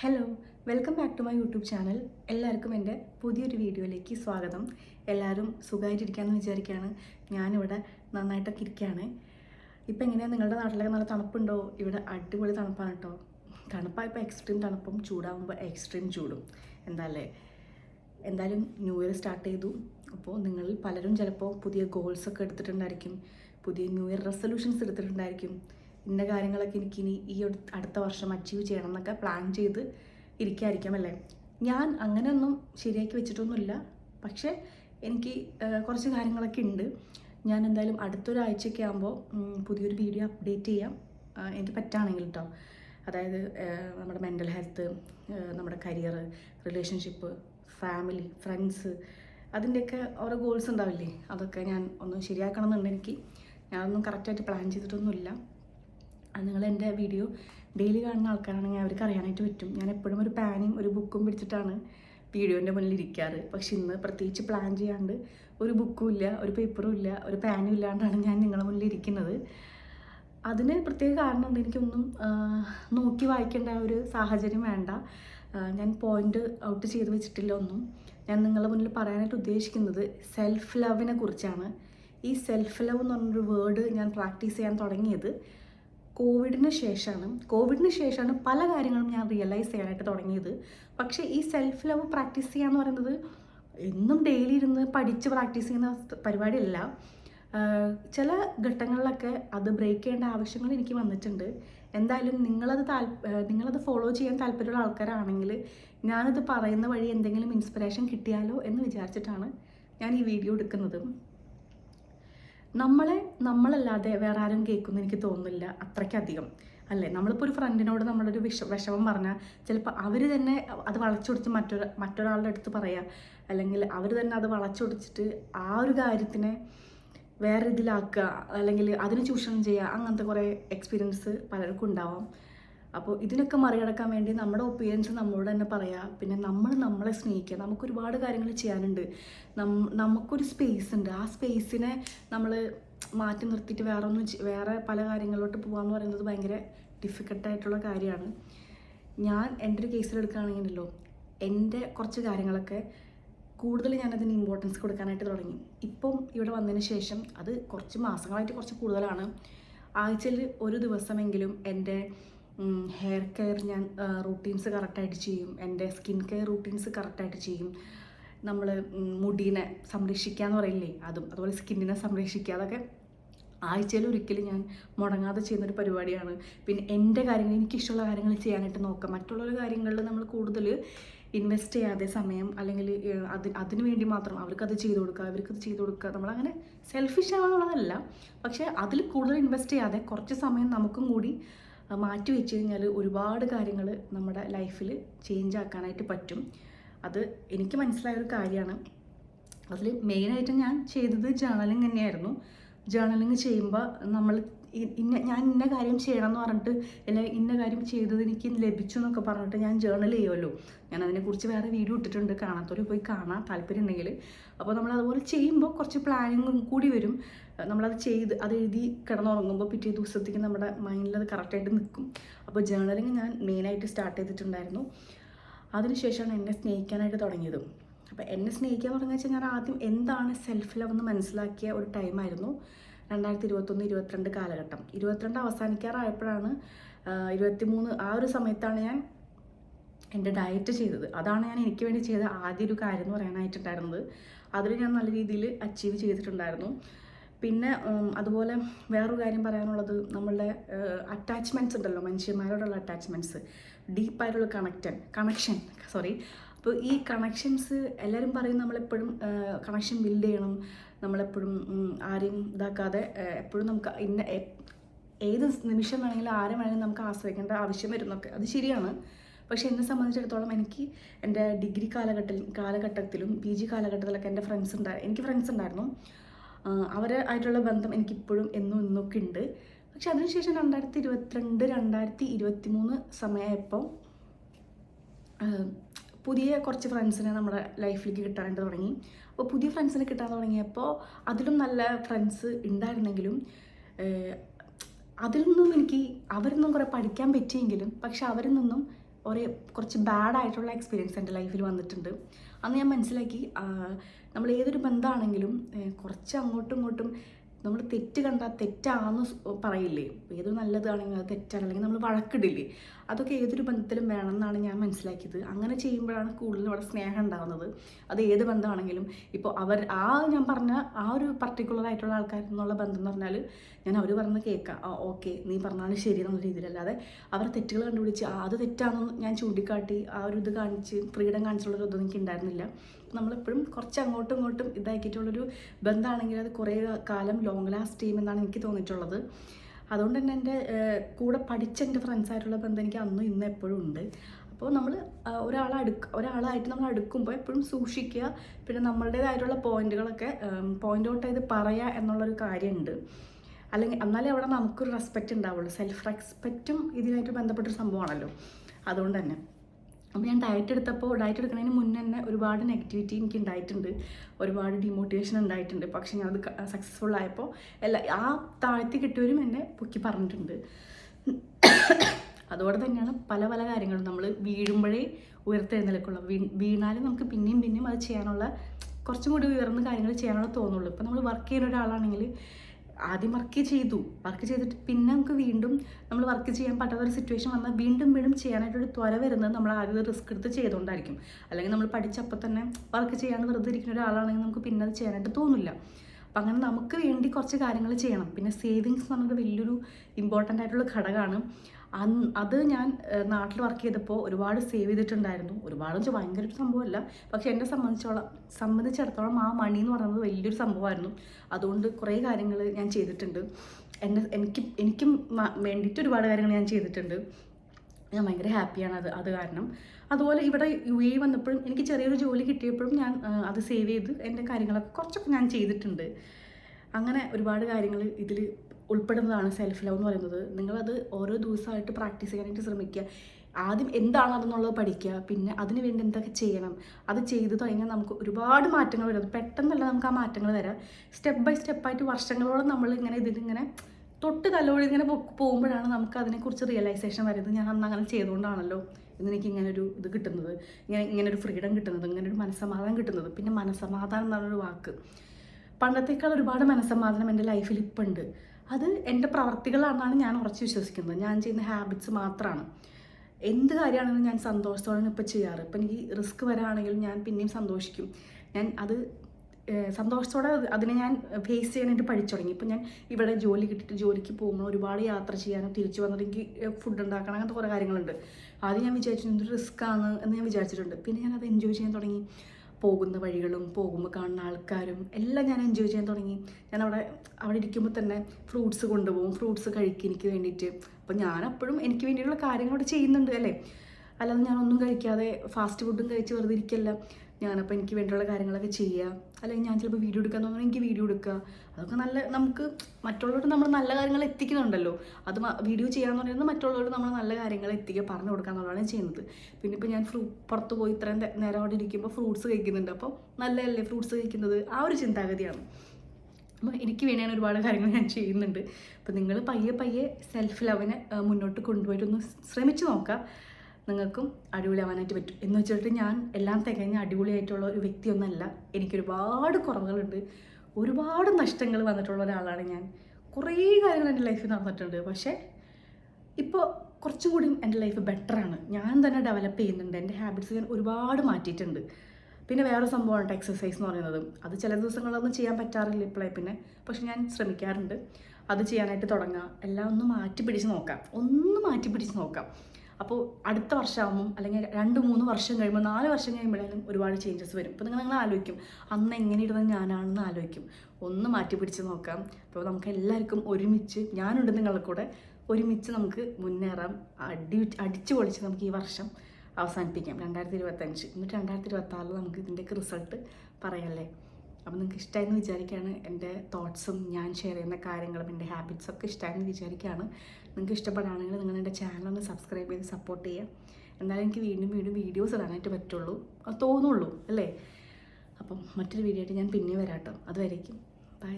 Hello welcome back to my YouTube channel എല്ലാവർക്കും എന്റെ പുതിയൊരു വീഡിയോയിലേക്ക് സ്വാഗതം. എല്ലാവരും സുഖമായിട്ടിരിക്കാമെന്ന് വിചാരിക്കുകയാണ്. ഞാനിവിടെ നന്നായിട്ടൊക്കെ ഇരിക്കുകയാണ്. ഇപ്പം എങ്ങനെയാണ് നിങ്ങളുടെ നാട്ടിലൊക്കെ നല്ല തണുപ്പുണ്ടോ? ഇവിടെ അടിപൊളി തണുപ്പാണ് കേട്ടോ. തണുപ്പായപ്പോൾ എക്സ്ട്രീം തണുപ്പും ചൂടാകുമ്പോൾ എക്സ്ട്രീം ചൂടും. എന്താല്ലേ? എന്തായാലും ന്യൂ ഇയർ സ്റ്റാർട്ട് ചെയ്തു. അപ്പോൾ നിങ്ങളിൽ പലരും ചിലപ്പോൾ പുതിയ ഗോൾസൊക്കെ എടുത്തിട്ടുണ്ടായിരിക്കും. പുതിയ ന്യൂ ഇയർ റെസൊല്യൂഷൻസ് എടുത്തിട്ടുണ്ടായിരിക്കും. ഇന്ന കാര്യങ്ങളൊക്കെ എനിക്കിനി ഈ അടുത്ത വർഷം അച്ചീവ് ചെയ്യണം എന്നൊക്കെ പ്ലാൻ ചെയ്ത് ഇരിക്കായിരിക്കാം അല്ലേ? ഞാൻ അങ്ങനെയൊന്നും ശരിയാക്കി വെച്ചിട്ടൊന്നുമില്ല. പക്ഷേ എനിക്ക് കുറച്ച് കാര്യങ്ങളൊക്കെ ഉണ്ട്. ഞാൻ എന്തായാലും അടുത്തൊരാഴ്ചയൊക്കെ ആകുമ്പോൾ പുതിയൊരു വീഡിയോ അപ്ഡേറ്റ് ചെയ്യാം. എനിക്ക് പറ്റുകയാണെങ്കിൽ കേട്ടോ അതായത് നമ്മുടെ മെന്റൽ ഹെൽത്ത് നമ്മുടെ കരിയർ റിലേഷൻഷിപ്പ് ഫാമിലി ഫ്രണ്ട്സ് അതിന്റെയൊക്കെ ഓരോ ഗോൾസ് ഉണ്ടാവില്ലേ? അതൊക്കെ ഞാൻ ഒന്ന് ശരിയാക്കണം എന്നുണ്ട് എനിക്ക് ഞാനൊന്നും കറക്റ്റായിട്ട് പ്ലാൻ ചെയ്തിട്ടൊന്നുമില്ല. നിങ്ങൾ എന്റെ വീഡിയോ ഡെയിലി കാണുന്ന ആൾക്കാരാണെങ്കിൽ അവർക്ക് അറിയാനായിട്ട് പറ്റും. ഞാൻ എപ്പോഴും ഒരു പാനും ഒരു ബുക്കും പിടിച്ചിട്ടാണ് വീഡിയോന്റെ മുന്നിൽ ഇരിക്കാറ്. പക്ഷെ ഇന്ന് പ്രത്യേകിച്ച് പ്ലാൻ ചെയ്യാണ്ട് ഒരു ബുക്കും ഇല്ല ഒരു പേപ്പറും ഇല്ല ഒരു പാനും ഇല്ലാണ്ടാണ് ഞാൻ നിങ്ങളുടെ മുന്നിൽ ഇരിക്കുന്നത്. അതിന് പ്രത്യേക കാരണമുണ്ട് എനിക്കൊന്നും നോക്കി വായിക്കേണ്ട ഒരു സാഹചര്യം വേണ്ട. ഞാൻ പോയിന്റ് ഔട്ട് ചെയ്ത് വെച്ചിട്ടില്ല ഒന്നും. ഞാൻ നിങ്ങളുടെ മുന്നിൽ പറയാനായിട്ട് ഉദ്ദേശിക്കുന്നത് സെൽഫ് ലവിനെ കുറിച്ചാണ്. ഈ സെൽഫ് ലവ് എന്ന് പറഞ്ഞൊരു വേർഡ് ഞാൻ പ്രാക്ടീസ് ചെയ്യാൻ തുടങ്ങിയത് കോവിഡിന് ശേഷമാണ് കോവിഡിന് ശേഷമാണ് പല കാര്യങ്ങളും ഞാൻ റിയലൈസ് ചെയ്യാനായിട്ട് തുടങ്ങിയത്. പക്ഷേ ഈ സെൽഫ് ലവ് പ്രാക്ടീസ് ചെയ്യാന്ന് പറയുന്നത് എന്നും ഡെയിലി ഇരുന്ന് പഠിച്ച് പ്രാക്ടീസ് ചെയ്യുന്ന പരിപാടിയല്ല. ചില ഘട്ടങ്ങളിലൊക്കെ അത് ബ്രേക്ക് ചെയ്യേണ്ട ആവശ്യങ്ങൾ എനിക്ക് വന്നിട്ടുണ്ട്. എന്തായാലും നിങ്ങളത് ആഹ് നിങ്ങളത് ഫോളോ ചെയ്യാൻ താല്പര്യമുള്ള ആൾക്കാരാണെങ്കിൽ ഞാനത് പറയുന്ന വഴി എന്തെങ്കിലും ഇൻസ്പിറേഷൻ കിട്ടിയാലോ എന്ന് വിചാരിച്ചിട്ടാണ് ഞാൻ ഈ വീഡിയോ എടുക്കുന്നത്. നമ്മളെ നമ്മളല്ലാതെ വേറെ ആരും കേൾക്കുമെന്ന് എനിക്ക് തോന്നുന്നില്ല അത്രയ്ക്കധികം. അല്ലേ? നമ്മളിപ്പോൾ ഒരു ഫ്രണ്ടിനോട് നമ്മളൊരു വിഷ വിഷമം പറഞ്ഞാൽ ചിലപ്പോൾ അവർ തന്നെ അത് വളച്ചൊടിച്ച് മറ്റൊരു മറ്റൊരാളുടെ അടുത്ത് പറയുക അല്ലെങ്കിൽ അവർ തന്നെ അത് വളച്ചൊടിച്ചിട്ട് ആ ഒരു കാര്യത്തിനെ വേറെ ഇതിലാക്കുക. അല്ലെങ്കിൽ അതിന് ചൂഷണം ചെയ്യുക അങ്ങനത്തെ കുറേ എക്സ്പീരിയൻസ് പലർക്കും ഉണ്ടാവാം. അപ്പോൾ ഇതിനൊക്കെ മറികടക്കാൻ വേണ്ടി നമ്മുടെ ഒപ്പീനിയൻസ് നമ്മളോട് തന്നെ പറയാം. പിന്നെ നമ്മൾ നമ്മളെ സ്നേഹിക്കുക. നമുക്ക് ഒരുപാട് കാര്യങ്ങൾ ചെയ്യാനുണ്ട്. നമുക്കൊരു സ്പേസ് ഉണ്ട്. ആ സ്പേസിനെ നമ്മൾ മാറ്റി നിർത്തിയിട്ട് വേറെ ഒന്നും വേറെ പല കാര്യങ്ങളിലോട്ട് പോകാന്ന് പറയുന്നത് ഭയങ്കര ഡിഫിക്കൽട്ടായിട്ടുള്ള കാര്യമാണ്. ഞാൻ എന്റെ ഒരു കേസിൽ എടുക്കുകയാണെങ്കിലല്ലോ എന്റെ കുറച്ച് കാര്യങ്ങളൊക്കെ കൂടുതൽ ഞാനതിന് ഇമ്പോർട്ടൻസ് കൊടുക്കാനായിട്ട് തുടങ്ങി. ഇപ്പം ഇവിടെ വന്നതിന് ശേഷം അത് കുറച്ച് മാസങ്ങളായിട്ട് കുറച്ച് കൂടുതലാണ്. ആഴ്ചയിൽ ഒരു ദിവസമെങ്കിലും എന്റെ ഹെയർ കെയർ ഞാൻ റൂട്ടീൻസ് കറക്റ്റായിട്ട് ചെയ്യും. എന്റെ സ്കിൻ കെയർ റൂട്ടീൻസ് കറക്റ്റായിട്ട് ചെയ്യും. നമ്മൾ മുടീനെ സംരക്ഷിക്കുക എന്ന് പറയില്ലേ? അതും അതുപോലെ സ്കിന്നിനെ സംരക്ഷിക്കുക. അതൊക്കെ ആഴ്ചയിൽ ഒരിക്കലും ഞാൻ മുടങ്ങാതെ ചെയ്യുന്നൊരു പരിപാടിയാണ്. പിന്നെ എന്റെ കാര്യങ്ങൾ എനിക്കിഷ്ടമുള്ള കാര്യങ്ങൾ ചെയ്യാനായിട്ട് നോക്കാം മറ്റുള്ള കാര്യങ്ങളിൽ നമ്മൾ കൂടുതൽ ഇൻവെസ്റ്റ് ചെയ്യാതെ സമയം അല്ലെങ്കിൽ അത് അതിന് വേണ്ടി മാത്രം അവർക്കത് ചെയ്ത് കൊടുക്കുക അവർക്കത് ചെയ്ത് കൊടുക്കുക. നമ്മളങ്ങനെ സെൽഫിഷ് ആവാനുള്ളതല്ല പക്ഷേ അതിൽ കൂടുതൽ ഇൻവെസ്റ്റ് ചെയ്യാതെ കുറച്ച് സമയം നമുക്കും കൂടി മാറ്റി വെച്ച് കഴിഞ്ഞാൽ ഒരുപാട് കാര്യങ്ങൾ നമ്മുടെ ലൈഫിൽ ചേഞ്ച് ആക്കാനായിട്ട് പറ്റും. അത് എനിക്ക് മനസ്സിലായ ഒരു കാര്യമാണ്. അതിൽ മെയിനായിട്ട് ഞാൻ ചെയ്തത് ജേണലിങ് തന്നെയായിരുന്നു. ജേണലിങ് ചെയ്യുമ്പോൾ നമ്മൾ ഇന്ന ഞാൻ ഇന്ന കാര്യം ചെയ്യണം എന്ന് പറഞ്ഞിട്ട് അല്ലെങ്കിൽ ഇന്ന കാര്യം ചെയ്തത് എനിക്ക് ലഭിച്ചു എന്നൊക്കെ പറഞ്ഞിട്ട് ഞാൻ ജേണൽ ചെയ്യുമല്ലോ ഞാൻ അതിനെക്കുറിച്ച് വേറെ വീഡിയോ ഇട്ടിട്ടുണ്ട്. കാണാത്തവർ പോയി കാണാൻ താല്പര്യം ഉണ്ടെങ്കിൽ അപ്പോൾ നമ്മൾ അതുപോലെ ചെയ്യുമ്പോൾ കുറച്ച് പ്ലാനിങ്ങും കൂടി വരും. നമ്മളത് ചെയ്ത് അത് എഴുതി കിടന്നുറങ്ങുമ്പോൾ പിറ്റേ ദിവസത്തേക്ക് നമ്മുടെ മൈൻഡിൽ അത് കറക്റ്റായിട്ട് നിൽക്കും. അപ്പോൾ ജേണലിങ് ഞാൻ മെയിനായിട്ട് സ്റ്റാർട്ട് ചെയ്തിട്ടുണ്ടായിരുന്നു. അതിനുശേഷമാണ് എന്നെ സ്നേഹിക്കാനായിട്ട് തുടങ്ങിയത്. അപ്പോൾ എന്നെ സ്നേഹിക്കാൻ പറഞ്ഞു വെച്ചാൽ ഞാൻ ആദ്യം എന്താണ് സെൽഫ് ലവ് എന്ന് മനസ്സിലാക്കിയ ഒരു ടൈമായിരുന്നു രണ്ടായിരത്തി ഇരുപത്തൊന്ന് ഇരുപത്തിരണ്ട് കാലഘട്ടം. ഇരുപത്തിരണ്ട് അവസാനിക്കാറായപ്പോഴാണ് ഇരുപത്തി മൂന്ന് ആ ഒരു സമയത്താണ് ഞാൻ എന്റെ ഡയറ്റ് ചെയ്തത്. അതാണ് ഞാൻ എനിക്ക് വേണ്ടി ചെയ്ത ആദ്യ ഒരു കാര്യം എന്ന് പറയാനായിട്ടുണ്ടായിരുന്നത്. അതിൽ ഞാൻ നല്ല രീതിയിൽ അച്ചീവ് ചെയ്തിട്ടുണ്ടായിരുന്നു. പിന്നെ അതുപോലെ വേറൊരു കാര്യം പറയാനുള്ളത് നമ്മളുടെ അറ്റാച്ച്മെന്റ്സ് ഉണ്ടല്ലോ മനുഷ്യന്മാരോടുള്ള അറ്റാച്ച്മെന്റ്സ് ഡീപ്പായിട്ടുള്ള കണക്റ്റൻ കണക്ഷൻ സോറി അപ്പോൾ ഈ കണക്ഷൻസ് എല്ലാവരും പറയും നമ്മളെപ്പോഴും കണക്ഷൻ ബിൽഡ് ചെയ്യണം. നമ്മളെപ്പോഴും ആരെയും ഇതാക്കാതെ എപ്പോഴും നമുക്ക് ഇന്ന ഏത് നിമിഷം വേണമെങ്കിലും ആരെ വേണമെങ്കിലും നമുക്ക് ആശ്രയിക്കേണ്ട ആവശ്യം വരുന്നൊക്കെ. അത് ശരിയാണ്. പക്ഷേ എന്നെ സംബന്ധിച്ചിടത്തോളം എനിക്ക് എന്റെ ഡിഗ്രി കാലഘട്ടത്തിൽ കാലഘട്ടത്തിലും പി ജി കാലഘട്ടത്തിലൊക്കെ എന്റെ ഫ്രണ്ട്സ് ഉണ്ടായി എനിക്ക് ഫ്രണ്ട്സ് ഉണ്ടായിരുന്നു. ആഹ് അവരെ ആയിട്ടുള്ള ബന്ധം എനിക്കിപ്പോഴും എന്നും ഇന്നൊക്കെ ഉണ്ട്. പക്ഷെ അതിനുശേഷം രണ്ടായിരത്തി ഇരുപത്തിരണ്ട് രണ്ടായിരത്തി ഇരുപത്തി മൂന്ന് സമയമായപ്പോൾ പുതിയ കുറച്ച് ഫ്രണ്ട്സിനെ നമ്മുടെ ലൈഫിലേക്ക് കിട്ടാനായിട്ട് തുടങ്ങി. അപ്പോൾ പുതിയ ഫ്രണ്ട്സിനെ കിട്ടാൻ തുടങ്ങിയപ്പോൾ അതിലും നല്ല ഫ്രണ്ട്സ് ഉണ്ടായിരുന്നെങ്കിലും അതിൽ നിന്നും എനിക്ക് അവരിൽ നിന്നും കുറേ പഠിക്കാൻ പറ്റിയെങ്കിലും പക്ഷെ അവരിൽ നിന്നും ഒരേ കുറച്ച് ബാഡ് ആയിട്ടുള്ള എക്സ്പീരിയൻസ് എന്റെ ലൈഫിൽ വന്നിട്ടുണ്ട്. അന്ന് ഞാൻ മനസ്സിലാക്കി നമ്മൾ ഏതൊരു ബന്ധമാണെങ്കിലും കുറച്ച് അങ്ങോട്ടും ഇങ്ങോട്ടും നമ്മൾ തെറ്റ് കണ്ടാൽ തെറ്റാന്ന് പറയില്ലേ? ഏത് നല്ലതാണെങ്കിൽ അത് തെറ്റാണ്. അല്ലെങ്കിൽ നമ്മൾ വഴക്കിടില്ലേ? അതൊക്കെ ഏതൊരു ബന്ധത്തിലും വേണമെന്നാണ് ഞാൻ മനസ്സിലാക്കിയത്. അങ്ങനെ ചെയ്യുമ്പോഴാണ് കൂടുതൽ അവിടെ സ്നേഹം ഉണ്ടാകുന്നത് അത് ഏത് ബന്ധമാണെങ്കിലും. ഇപ്പോൾ അവർ ആ ഞാൻ പറഞ്ഞ ആ ഒരു പർട്ടിക്കുലർ ആയിട്ടുള്ള ആൾക്കാരിൽ നിന്നുള്ള ബന്ധം എന്ന് പറഞ്ഞാൽ ഞാൻ അവർ പറഞ്ഞ് കേൾക്കാം. ഓക്കെ നീ പറഞ്ഞാണ് ശരി എന്നുള്ള രീതിയിലല്ലാതെ അവർ തെറ്റുകൾ കണ്ടുപിടിച്ച് അത് തെറ്റാണെന്ന് ഞാൻ ചൂണ്ടിക്കാട്ടി ആ ഒരു ഇത് കാണിച്ച് ഫ്രീഡം കാണിച്ചുള്ളൊരു ഇതൊന്നും എനിക്ക് ഉണ്ടായിരുന്നില്ല. നമ്മളെപ്പോഴും കുറച്ച് അങ്ങോട്ടും ഇങ്ങോട്ടും ഇതാക്കിയിട്ടുള്ളൊരു ബന്ധമാണെങ്കിൽ അത് കുറേ കാലം ലോങ് ലാസ്റ്റ് ചെയ്യുമെന്നാണ് എനിക്ക് തോന്നിയിട്ടുള്ളത്. അതുകൊണ്ട് തന്നെ എന്റെ കൂടെ പഠിച്ച എന്റെ ഫ്രണ്ട്സായിട്ടുള്ള ബന്ധം എനിക്ക് അന്നും ഇന്നും എപ്പോഴും ഉണ്ട്. അപ്പോൾ നമ്മൾ ഒരാളെ അടുക്ക ഒരാളായിട്ട് നമ്മൾ അടുക്കുമ്പോൾ എപ്പോഴും സൂക്ഷിക്കുക. പിന്നെ നമ്മളുടേതായിട്ടുള്ള പോയിന്റുകളൊക്കെ പോയിന്റ് ഔട്ട് ചെയ്ത് പറയുക എന്നുള്ളൊരു കാര്യമുണ്ട്. അല്ലെങ്കിൽ എന്നാലേ അവിടെ നമുക്കൊരു റെസ്പെക്റ്റ് ഉണ്ടാവുള്ളൂ. സെൽഫ് റെസ്പെക്റ്റും ഇതിനായിട്ട് ബന്ധപ്പെട്ടൊരു സംഭവമാണല്ലോ. അതുകൊണ്ട് തന്നെ. അപ്പോൾ ഞാൻ ഡയറ്റ് എടുത്തപ്പോൾ ഡയറ്റ് എടുക്കുന്നതിന് മുന്നേ തന്നെ ഒരുപാട് നെഗറ്റിവിറ്റി എനിക്ക് ഉണ്ടായിട്ടുണ്ട്. ഒരുപാട് ഡിമോട്ടിവേഷൻ ഉണ്ടായിട്ടുണ്ട്. പക്ഷേ ഞാനത് സക്സസ്ഫുൾ ആയപ്പോൾ എല്ലാ ആ താഴ്ത്തി കിട്ടിയവരും എന്നെ പൊക്കി പറഞ്ഞിട്ടുണ്ട്. അതോടെ തന്നെയാണ് പല പല കാര്യങ്ങളും നമ്മൾ വീഴുമ്പോഴേ ഉയർത്തെഴുന്നേൽക്കുള്ളൂ. വീ വീണാലും നമുക്ക് പിന്നെയും പിന്നെയും അത് ചെയ്യാനുള്ള കുറച്ചും കൂടി ഉയർന്ന കാര്യങ്ങൾ ചെയ്യാനുള്ള തോന്നുള്ളൂ. ഇപ്പം നമ്മൾ വർക്ക് ചെയ്യുന്ന ഒരാളാണെങ്കിൽ ആദ്യം വർക്ക് ചെയ്തു. വർക്ക് ചെയ്തിട്ട് പിന്നെ നമുക്ക് വീണ്ടും നമ്മൾ വർക്ക് ചെയ്യാൻ പറ്റാത്ത ഒരു സിറ്റുവേഷൻ വന്നാൽ വീണ്ടും വീണ്ടും ചെയ്യാനായിട്ടൊരു ത്വര വരുന്നത് നമ്മൾ ആദ്യം റിസ്ക് എടുത്ത് ചെയ്തുകൊണ്ടായിരിക്കും. അല്ലെങ്കിൽ നമ്മൾ പഠിച്ചപ്പോൾ തന്നെ വർക്ക് ചെയ്യാണ്ട് വെറുതെ ഇരിക്കുന്ന ഒരാളാണെങ്കിൽ നമുക്ക് പിന്നെ അത് ചെയ്യാനായിട്ട് തോന്നില്ല. അപ്പം അങ്ങനെ നമുക്ക് വേണ്ടി കുറച്ച് കാര്യങ്ങൾ ചെയ്യണം. പിന്നെ സേവിങ്സ് എന്ന് പറഞ്ഞൊരു വലിയൊരു ഇമ്പോർട്ടന്റ് ആയിട്ടുള്ള ഘടകമാണ്. അന്ന് അത് ഞാൻ നാട്ടിൽ വർക്ക് ചെയ്തപ്പോൾ ഒരുപാട് സേവ് ചെയ്തിട്ടുണ്ടായിരുന്നു. ഒരുപാട് വെച്ചാൽ ഭയങ്കര ഒരു സംഭവമല്ല. പക്ഷെ എന്നെ സംബന്ധിച്ചോളം സംബന്ധിച്ചിടത്തോളം ആ മണി എന്ന് പറയുന്നത് വലിയൊരു സംഭവമായിരുന്നു. അതുകൊണ്ട് കുറേ കാര്യങ്ങൾ ഞാൻ ചെയ്തിട്ടുണ്ട്. എന്നെ എനിക്ക് എനിക്കും വേണ്ടിയിട്ട് ഒരുപാട് കാര്യങ്ങൾ ഞാൻ ചെയ്തിട്ടുണ്ട്. ഞാൻ ഭയങ്കര ഹാപ്പിയാണ് അത് അത് കാരണം. അതുപോലെ ഇവിടെ യു എ വന്നപ്പോഴും എനിക്ക് ചെറിയൊരു ജോലി കിട്ടിയപ്പോഴും ഞാൻ അത് സേവ് ചെയ്ത് എന്റെ കാര്യങ്ങളൊക്കെ കുറച്ചൊക്കെ ഞാൻ ചെയ്തിട്ടുണ്ട്. അങ്ങനെ ഒരുപാട് കാര്യങ്ങൾ ഇതിൽ ഉൾപ്പെടുന്നതാണ് സെൽഫ് ലവ് എന്ന് പറയുന്നത്. നിങ്ങളത് ഓരോ ദിവസമായിട്ട് പ്രാക്ടീസ് ചെയ്യാനായിട്ട് ശ്രമിക്കുക. ആദ്യം എന്താണ് അതെന്നുള്ളത് പഠിക്കുക. പിന്നെ അതിന് വേണ്ടി എന്തൊക്കെ ചെയ്യണം. അത് ചെയ്ത് കഴിഞ്ഞാൽ നമുക്ക് ഒരുപാട് മാറ്റങ്ങൾ വരും. പെട്ടെന്നല്ല നമുക്ക് ആ മാറ്റങ്ങൾ വരാം. സ്റ്റെപ്പ് ബൈ സ്റ്റെപ്പായിട്ട് വർഷങ്ങളോളം നമ്മൾ ഇങ്ങനെ ഇതിലിങ്ങനെ തൊട്ട് തലോടി ഇങ്ങനെ പോകുമ്പോഴാണ് നമുക്ക് അതിനെക്കുറിച്ച് റിയലൈസേഷൻ വരുന്നത്. ഞാൻ അന്ന് അങ്ങനെ ചെയ്തുകൊണ്ടാണല്ലോ ഇന്ന് എനിക്ക് ഇങ്ങനെ ഒരു ഇത് കിട്ടുന്നത്. ഇങ്ങനെ ഇങ്ങനെ ഒരു ഫ്രീഡം കിട്ടുന്നത്. ഇങ്ങനെ ഒരു മനസ്സമാധാനം കിട്ടുന്നത്. പിന്നെ മനസ്സമാധാനം എന്നുള്ളൊരു വാക്ക്. പണ്ടത്തേക്കാൾ ഒരുപാട് മനസ്സമാധാനം എന്റെ ലൈഫിൽ ഇപ്പം ഉണ്ട് അത് എന്റെ പ്രവർത്തികളാണെന്നാണ് ഞാൻ ഉറച്ച് വിശ്വസിക്കുന്നത്. ഞാൻ ചെയ്യുന്ന ഹാബിറ്റ്സ് മാത്രമാണ് എന്ത് കാര്യമാണെങ്കിലും ഞാൻ സന്തോഷത്തോടെ ഇപ്പോൾ ചെയ്യാറ്. ഇപ്പം എനിക്ക് റിസ്ക് വരാണെങ്കിലും ഞാൻ പിന്നെയും സന്തോഷിക്കും. ഞാൻ അത് സന്തോഷത്തോടെ അത് അതിനെ ഞാൻ ഫേസ് ചെയ്യാനായിട്ട് പഠിച്ചു തുടങ്ങി. ഇപ്പം ഞാൻ ഇവിടെ ജോലി കിട്ടിയിട്ട് ജോലിക്ക് പോകുമ്പോൾ ഒരുപാട് യാത്ര ചെയ്യാനും തിരിച്ചു വന്നിട്ട് എനിക്ക് ഫുഡ് ഉണ്ടാക്കണം അങ്ങനത്തെ കുറേ കാര്യങ്ങളുണ്ട്. ആദ്യം ഞാൻ വിചാരിച്ചു എന്തൊരു റിസ്ക്കാണ് എന്ന് ഞാൻ വിചാരിച്ചിട്ടുണ്ട്. പിന്നെ ഞാൻ അത് എൻജോയ് ചെയ്യാൻ തുടങ്ങി. പോകുന്ന വഴികളും പോകുമ്പോൾ കാണുന്ന ആൾക്കാരും എല്ലാം ഞാൻ എൻജോയ് ചെയ്യാൻ തുടങ്ങി. ഞാൻ അവിടെ അവിടെ ഇരിക്കുമ്പോൾ തന്നെ ഫ്രൂട്ട്സ് കൊണ്ടുപോകും ഫ്രൂട്ട്സ് കഴിക്കും എനിക്ക് വേണ്ടിയിട്ട്. അപ്പോൾ ഞാൻ അപ്പോഴും എനിക്ക് വേണ്ടിയിട്ടുള്ള കാര്യങ്ങൾ അവിടെ ചെയ്യുന്നുണ്ട് അല്ലേ? അല്ലാതെ ഞാനൊന്നും കഴിക്കാതെ ഫാസ്റ്റ് ഫുഡും കഴിച്ച് വെറുതെ ഇരിക്കല്ല. ഞാനപ്പോൾ എനിക്ക് വേണ്ടിയുള്ള കാര്യങ്ങളൊക്കെ ചെയ്യുക അല്ലെങ്കിൽ ഞാൻ ചിലപ്പോൾ വീഡിയോ എടുക്കാൻ തോന്നുന്നു എനിക്ക് വീഡിയോ എടുക്കുക അതൊക്കെ നല്ല നമുക്ക് മറ്റുള്ളവരോട് നമ്മൾ നല്ല കാര്യങ്ങൾ എത്തിക്കുന്നുണ്ടല്ലോ. അത് വീഡിയോ ചെയ്യാന്ന് പറയുന്നത് മറ്റുള്ളവരോട് നമ്മൾ നല്ല കാര്യങ്ങൾ എത്തിക്കുക പറഞ്ഞു കൊടുക്കുക എന്നുള്ളതാണ് ചെയ്യുന്നത്. പിന്നെ ഇപ്പോൾ ഞാൻ ഫ്രൂ പുറത്ത് പോയി ഇത്രയും നേരം അവിടെ ഇരിക്കുമ്പോൾ ഫ്രൂട്ട്സ് കഴിക്കുന്നുണ്ട്. അപ്പോൾ നല്ലതല്ലേ ഫ്രൂട്ട്സ് കഴിക്കുന്നത്? ആ ഒരു ചിന്താഗതിയാണ്. അപ്പോൾ എനിക്ക് വേണ്ടിയാണ് ഒരുപാട് കാര്യങ്ങൾ ഞാൻ ചെയ്യുന്നുണ്ട്. അപ്പോൾ നിങ്ങൾ പയ്യെ പയ്യെ സെൽഫ് ലവിനെ മുന്നോട്ട് കൊണ്ടുപോയിട്ടൊന്ന് ശ്രമിച്ചു നോക്കുക നിങ്ങൾക്കും അടിപൊളിയാവാനായിട്ട് പറ്റും. എന്ന് വെച്ചിട്ട് ഞാൻ എല്ലാം തികഞ്ഞ അടിപൊളിയായിട്ടുള്ള ഒരു വ്യക്തിയൊന്നല്ല. എനിക്കൊരുപാട് കുറവുകളുണ്ട്. ഒരുപാട് നഷ്ടങ്ങൾ വന്നിട്ടുള്ള ഒരാളാണ് ഞാൻ. കുറേ കാര്യങ്ങൾ എന്റെ ലൈഫിൽ നടന്നിട്ടുണ്ട്. പക്ഷേ ഇപ്പോൾ കുറച്ചും കൂടി എന്റെ ലൈഫ് ബെറ്ററാണ് ഞാൻ തന്നെ ഡെവലപ്പ് ചെയ്യുന്നുണ്ട്. എന്റെ ഹാബിറ്റ്സ് ഞാൻ ഒരുപാട് മാറ്റിയിട്ടുണ്ട്. പിന്നെ വേറെ സംഭവമാണ് എക്സസൈസ് എന്ന് പറയുന്നത്. അത് ചില ദിവസങ്ങളൊന്നും ചെയ്യാൻ പറ്റാറില്ല ഇപ്പോഴേ പിന്നെ. പക്ഷെ ഞാൻ ശ്രമിക്കാറുണ്ട്. അത് ചെയ്യാനായിട്ട് തുടങ്ങാം. എല്ലാം ഒന്ന് മാറ്റി പിടിച്ച് നോക്കാം. ഒന്ന് മാറ്റി പിടിച്ച് നോക്കാം. അപ്പോൾ അടുത്ത വർഷമാകുമ്പം അല്ലെങ്കിൽ രണ്ട് മൂന്ന് വർഷം കഴിയുമ്പോൾ നാല് വർഷം കഴിയുമ്പോഴേക്കും ഒരുപാട് ചേഞ്ചസ് വരും. അപ്പോൾ നിങ്ങൾ നിങ്ങൾ ആലോചിക്കും അന്ന് എങ്ങനെ ഇരുന്നത് ഞാനാണെന്ന് ആലോചിക്കും. ഒന്ന് മാറ്റി പിടിച്ച് നോക്കാം. അപ്പോൾ നമുക്ക് എല്ലാവർക്കും ഒരുമിച്ച് ഞാനുണ്ട് നിങ്ങളുടെ കൂടെ ഒരുമിച്ച് നമുക്ക് മുന്നേറാം. അടി അടിച്ചു പൊളിച്ച് നമുക്ക് ഈ വർഷം അവസാനിപ്പിക്കാം. രണ്ടായിരത്തി ഇരുപത്തഞ്ച്. എന്നിട്ട് രണ്ടായിരത്തി ഇരുപത്താറിൽ നമുക്ക് ഇതിന്റെയൊക്കെ റിസൾട്ട് പറയല്ലേ അപ്പോൾ നിങ്ങൾക്ക് ഇഷ്ടമായെന്ന് വിചാരിക്കുകയാണ് എന്റെ തോട്ട്സും ഞാൻ ഷെയർ ചെയ്യുന്ന കാര്യങ്ങളും എന്റെ ഹാബിറ്റ്സും ഒക്കെ ഇഷ്ടമായെന്ന് വിചാരിക്കുകയാണ് നിങ്ങൾക്ക് ഇഷ്ടപ്പെടുകയാണെങ്കിൽ നിങ്ങൾ എന്റെ ചാനൽ ഒന്ന് സബ്സ്ക്രൈബ് ചെയ്ത് സപ്പോർട്ട് ചെയ്യുക. എന്നാലും എനിക്ക് വീണ്ടും വീണ്ടും വീഡിയോസ് ഇടാനായിട്ട് പറ്റുള്ളൂ. തോന്നുള്ളൂ അല്ലേ? അപ്പം മറ്റൊരു വീഡിയോ ആയിട്ട് ഞാൻ പിന്നെ വരാം കേട്ടോ അതുവരേക്കും. ബൈ